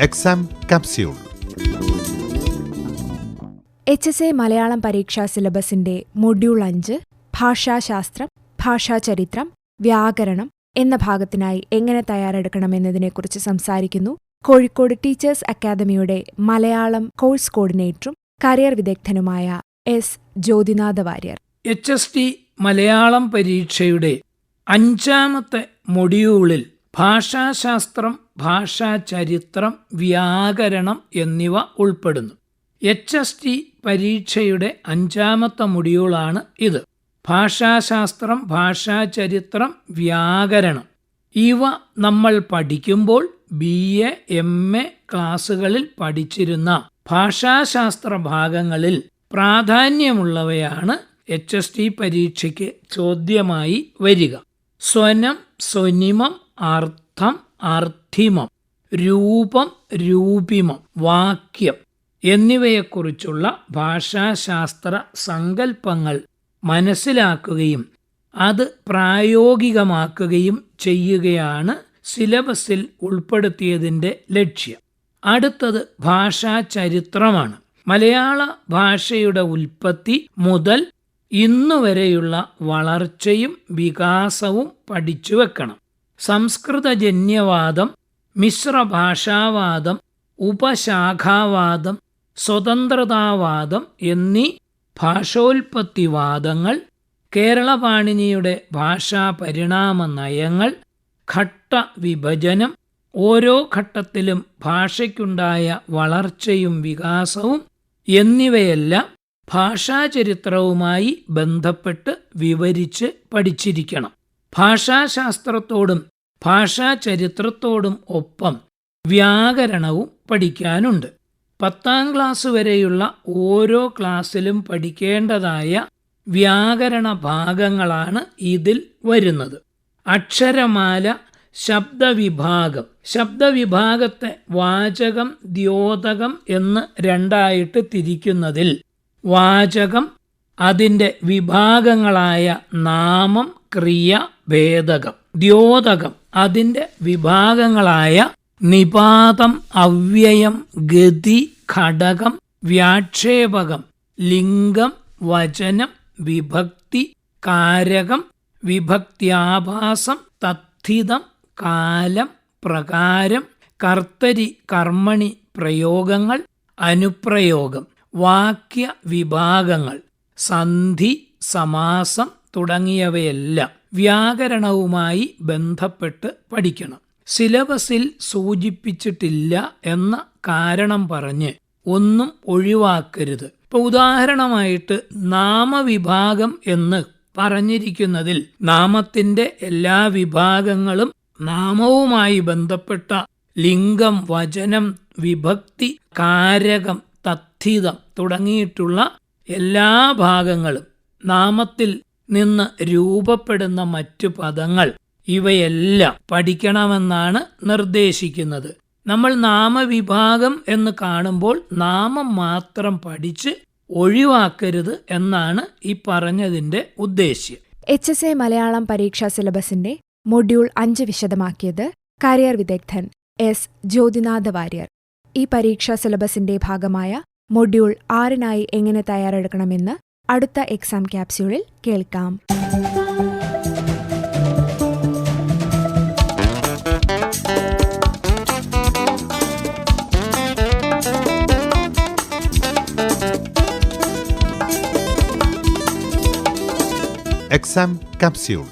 Exam capsule H S A Malayalam പരീക്ഷാ സിലബസിന്റെ module അഞ്ച് ഭാഷാശാസ്ത്രം ഭാഷാചരിത്രം വ്യാകരണം എന്ന ഭാഗത്തിനായി എങ്ങനെ തയ്യാറെടുക്കണമെന്നതിനെക്കുറിച്ച് സംസാരിക്കുന്നു. കോഴിക്കോട് ടീച്ചേഴ്സ് അക്കാദമിയുടെ മലയാളം കോഴ്സ് കോർഡിനേറ്ററും career വിദഗ്ധനുമായ S Jyothinatha Warrier. H S T Malayalam പരീക്ഷയുടെ അഞ്ചാമത്തെ മൊഡ്യൂളിൽ ഭാഷാശാസ്ത്രം ഭാഷാചരിത്രം വ്യാകരണം എന്നിവ ഉൾപ്പെടുന്നു. എച്ച് എസ് ടി പരീക്ഷയുടെ അഞ്ചാമത്തെ മൊഡ്യൂളാണ് ഇത്. ഭാഷാശാസ്ത്രം ഭാഷാചരിത്രം വ്യാകരണം. ഇവ നമ്മൾ പഠിക്കുമ്പോൾ ബി എ എം എ ക്ലാസ്സുകളിൽ പഠിച്ചിരുന്ന ഭാഷാശാസ്ത്ര ഭാഗങ്ങളിൽ പ്രാധാന്യമുള്ളവയാണ് എച്ച് എസ് ടി പരീക്ഷയ്ക്ക് ചോദ്യമായി വരിക. സ്വനം സ്വനിമം അർത്ഥം അർത്ഥിമം രൂപം രൂപിമം വാക്യം എന്നിവയെക്കുറിച്ചുള്ള ഭാഷാശാസ്ത്ര സങ്കല്പങ്ങൾ മനസ്സിലാക്കുകയും അത് പ്രായോഗികമാക്കുകയും ചെയ്യുകയാണ് സിലബസിൽ ഉൾപ്പെടുത്തിയതിന്റെ ലക്ഷ്യം. അടുത്തത് ഭാഷാ ചരിത്രമാണ്. മലയാള ഭാഷയുടെ ഉൽപ്പത്തി മുതൽ ഇന്നുവരെയുള്ള വളർച്ചയും വികാസവും പഠിച്ചു വെക്കണം സംസ്കൃതജന്യവാദം മിശ്രഭാഷാവാദം ഉപശാഖാവാദം സ്വതന്ത്രതാവാദം എന്നീ ഭാഷോൽപത്തിവാദങ്ങൾ കേരളപാണിനിയുടെ ഭാഷാ പരിണാമ നയങ്ങൾ ഘട്ട വിഭജനം ഓരോ ഘട്ടത്തിലും ഭാഷയ്ക്കുണ്ടായ വളർച്ചയും വികാസവും എന്നിവയെല്ലാം ഭാഷാചരിത്രവുമായി ബന്ധപ്പെട്ട് വിവരിച്ച് പഠിച്ചിരിക്കണം. ഭാഷാശാസ്ത്രത്തോടും ഭാഷാചരിത്രത്തോടും ഒപ്പം വ്യാകരണവും പഠിക്കാനുണ്ട്. പത്താം ക്ലാസ് വരെയുള്ള ഓരോ ക്ലാസ്സിലും പഠിക്കേണ്ടതായ വ്യാകരണ ഭാഗങ്ങളാണ് ഇതിൽ വരുന്നത്. അക്ഷരമാല ശബ്ദവിഭാഗം. ശബ്ദവിഭാഗത്തെ വാചകം ദ്യോതകം എന്ന് രണ്ടായിട്ട് തിരിക്കുന്നതിൽ വാചകം അതിന്റെ വിഭാഗങ്ങളായ നാമം ക്രിയ ഭേദകം ദ്യോതകം അതിന്റെ വിഭാഗങ്ങളായ നിപാതം അവ്യയം ഗതി ഘടകം വ്യാക്ഷേപകം ലിംഗം വചനം വിഭക്തി കാരകം വിഭക്തിയാഭാസം തത്ഥിതം കാലം പ്രകാരം കർത്തരി കർമ്മണി പ്രയോഗങ്ങൾ അനുപ്രയോഗം വാക്യ വിഭാഗങ്ങൾ സന്ധി സമാസം തുടങ്ങിയവയെല്ലാം. വ്യാകരണവുമായി ബന്ധപ്പെട്ട് പഠിക്കണം. സിലബസിൽ സൂചിപ്പിച്ചിട്ടില്ല എന്ന കാരണം പറഞ്ഞ് ഒന്നും ഒഴിവാക്കരുത്. ഇപ്പൊ ഉദാഹരണമായിട്ട് നാമവിഭാഗം എന്ന് പറഞ്ഞിരിക്കുന്നതിൽ നാമത്തിന്റെ എല്ലാ വിഭാഗങ്ങളും നാമവുമായി ബന്ധപ്പെട്ട ലിംഗം വചനം വിഭക്തി കാരകം തദ്ധിതം തുടങ്ങിയിട്ടുള്ള എല്ലാ ഭാഗങ്ങളും നാമത്തിൽ നിന്ന് രൂപപ്പെടുന്ന മറ്റു പദങ്ങൾ. ഇവയെല്ലാം പഠിക്കണമെന്നാണ് നിർദ്ദേശിക്കുന്നത്. നമ്മൾ നാമവിഭാഗം എന്ന് കാണുമ്പോൾ നാമം മാത്രം പഠിച്ച് ഒഴിവാക്കരുത് എന്നാണ് ഈ പറഞ്ഞതിന്റെ ഉദ്ദേശ്യം. എച്ച് എസ് എ മലയാളം പരീക്ഷാ സിലബസിന്റെ മൊഡ്യൂൾ അഞ്ച് വിശദമാക്കിയത് കരിയർ വിദഗ്ധൻ എസ്. ജ്യോതിനാഥ വാര്യർ. ഈ പരീക്ഷാ സിലബസിന്റെ ഭാഗമായ മൊഡ്യൂൾ ആറിനായി എങ്ങനെ തയ്യാറെടുക്കണമെന്ന് അടുത്ത എക്സാം ക്യാപ്സ്യൂളിൽ കേൾക്കാം. Exam capsule